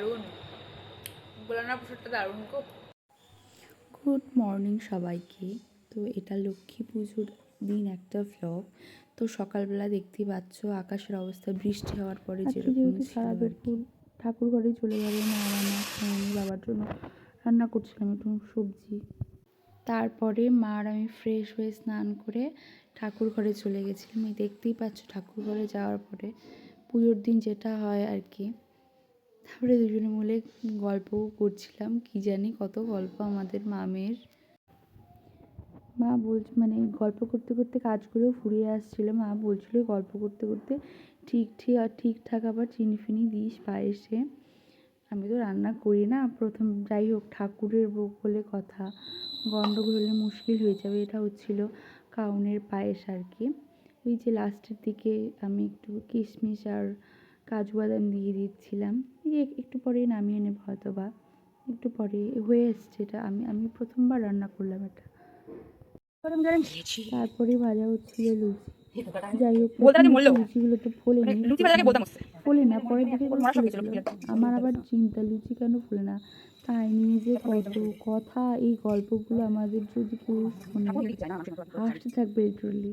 দারুণ। গোলানা প্রসাদটা দারুণ গো। গুড মর্নিং সবাইকে। তো এটা লক্ষ্মী পুজোর দিন একটা ভ্লগ তো সকালবেলা দেখতেই পাচ্ছ আকাশের অবস্থা বৃষ্টি হওয়ার পরে যেরকম সারা দুপুর ঠাকুর ঘরেই চলে যাবে মা রান্না আমি বাবার জন্য রান্না করছিলাম একটু সবজি। তারপরে মা আর আমি ফ্রেশ হয়ে স্নান করে ঠাকুর ঘরে চলে গেছিলাম। এই দেখতেই পাচ্ছ ঠাকুর ঘরে যাওয়ার পরে পুজোর দিন যেটা হয় আর কি। তারপরে দুজনে মিলে গল্পও করছিলাম। কি জানি কত গল্প আমাদের মামের। মা বল মানে গল্প করতে করতে কাজগুলো ফুরিয়ে আসছিল। মা বলছিল গল্প করতে করতে ঠিক ঠিক, আর ঠিকঠাক আবার চিনি ফিনি দিস পায়েসে। আমি তো রান্না করি না। প্রথম যাই হোক, ঠাকুরের বলে কথা। গন্ডগোল হলে মুশকিল হয়ে যাবে, এটা হচ্ছিল কাউনের পায়েস আর কি। ওই যে লাস্টের দিকে আমি একটু কিশমিশ আর কাজু বাদাম দিয়ে দিচ্ছিলাম। একটু পরেই নামিয়ে নেব হয়তো বা একটু পরে হয়ে এসছে এটা। আমি আমি প্রথমবার রান্না করলাম এটা। তারপরে ভাজা হচ্ছিল লুচি। যাই হোক। লুচিগুলো তো ফোলে মানে ফোলে না পরের দিকে আমার আবার চিন্তা লুচি কেন ফুলে না? তাই নিয়ে যে কত কথা এই গল্পগুলো আমাদের যদি কেউ শোনে। হাসতে থাকবে লিটারলি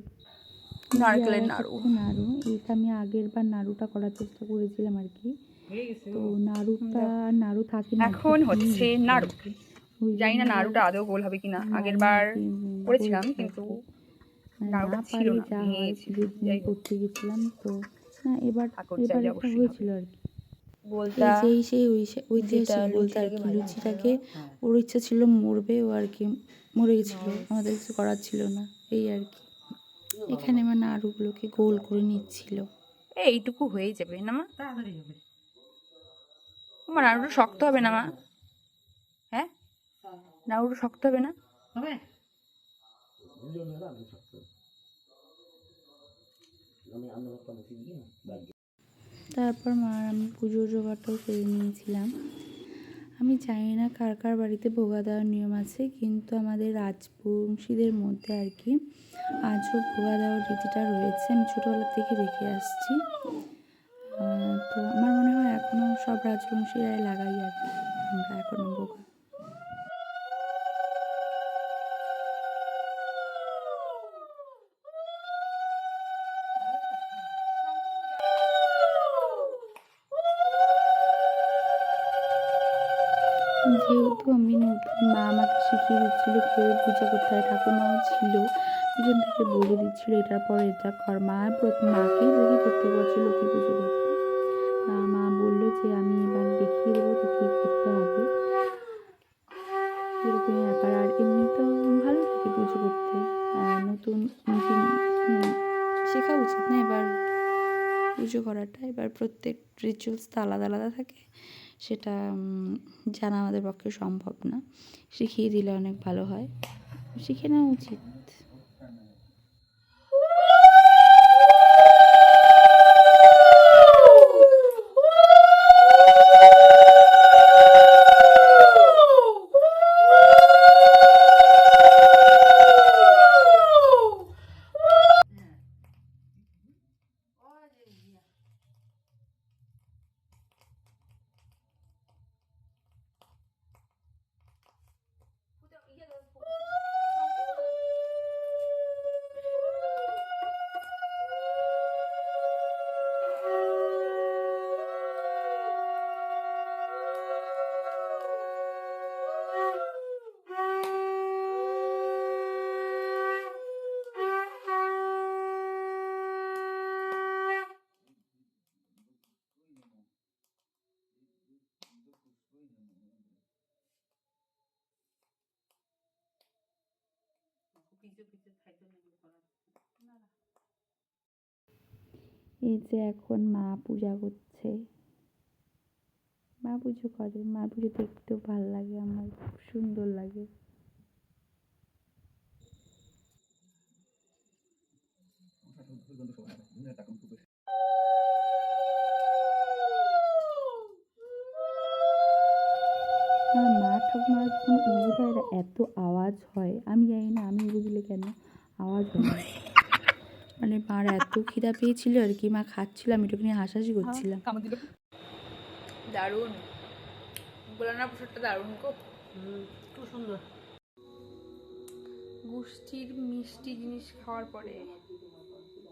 নারকেলের নাড়ু। নাড়ু। এটা আমি আগের বার নাড়ুটা করার চেষ্টা করেছিলাম আর কি। তো নাড়ুটা নাড়ু থাকে না এখন হচ্ছে নাড়ু। জানি না নাড়ুটা আদৌ গোল হবে কিনা। আগের বার করেছিলাম কিন্তু মানে নাড়ুটা ছিল না, হয় যাই করতে গেছিলাম তো না এবার ঠাকুর এবার একটা হয়েছিল আর কি। বলতা সেই সেই ঐতিহাসিক বলতে আর কি লুচিটাকে ওর ইচ্ছা ছিল মরবে ও আর কি মরে গেছিল। আমাদের কিছু করার ছিল না এই আর কি। এখানে আমার নাড়ুগুলোকে গোল করে নিচ্ছিল। এইটুকু হয়ে যাবে না মা? আমার নাড়ুটা শক্ত হবে না মা? হ্যাঁ? নাড়ুটা শক্ত হবে না? তারপর মা আমি পুজোর জোগাড়টাও করে নিয়েছিলাম। আমি জানি না কার কার বাড়িতে ভোগা দেওয়ার নিয়ম আছে, কিন্তু আমাদের রাজবংশীদের মধ্যে আর কি আজও ভোগা দেওয়ার রীতিটা রয়েছে। আমি ছোটোবেলা থেকে দেখে আসছি। তো আমার মনে হয় এখনও সব রাজবংশীরাই লাগাই আর কি। আমরা এখনও ভোগা। যেহেতু আমি নতুন মা, আমাকে শিখিয়ে দিচ্ছিল কীভাবে পূজা করতে হয় ঠাকুমাও ছিল পিছন থেকে বলে দিচ্ছিল এটার পর এটা কর। মা মাকেই দেখে করতে বলছিল লক্ষ্মী পুজো করতে। মা বলল যে আমি এবার দেখিয়ে দেবো তো কী করতে হবে। এরকমই ব্যাপার। আর এমনি তো ভালো লাগে পুজো করতে। নতুন নতুন শেখা উচিত না এবার পুজো করাটা। এবার প্রত্যেক রিচুয়ালস তো আলাদা আলাদা থাকে। সেটা জানা আমাদের পক্ষে সম্ভব না। শিখিয়ে দিলে অনেক ভালো হয়। শিখে নেওয়া উচিত। এই যে এখন মা পূজা করছে। মা পুজো করে। মা পুজো দেখতেও ভালো লাগে আমার, খুব সুন্দর লাগে। ঠাকুমা যখন উড়ো দেয় না, এত আওয়াজ হয় আমি জানি না আমি দিলে কেন? আওয়াজ হয় না। মানে মার এত খিদা পেয়েছিল আর কি মা খাচ্ছিল আমি একটুখানি হাসাহাসি করছিলাম। কামড় দিল। দারুণ। বোলানা প্রসাদটা দারুণ গো। খুব সুন্দর। গোষ্ঠীর মিষ্টি জিনিস খাওয়ার পরে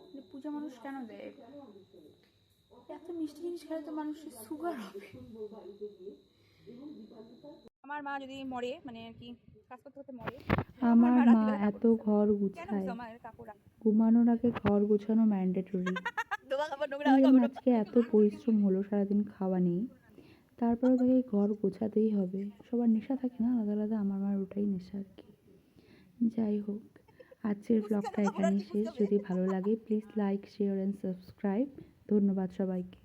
মানে পূজা মানুষ কেন দেয়? এত মিষ্টি জিনিস খেলে তো মানুষের সুগার হবে। আমার মা যদি মরে মানে আর কি কাজ করতে করতে মরে আমার মা এত ঘর গুছায়? ঘুমানোর আগে ঘর গোছানো ম্যান্ডেটরি আজকে এত পরিশ্রম হলো সারাদিন খাওয়া নেই তারপরেও তাকে ঘর গোছাতেই হবে। সবার নেশা থাকে না আলাদা আলাদা আমার মার ওটাই নেশা আর কি। যাই হোক আজকের ব্লগটা এখানেই শেষ। যদি ভালো লাগে please like share and subscribe ধন্যবাদ সবাইকে।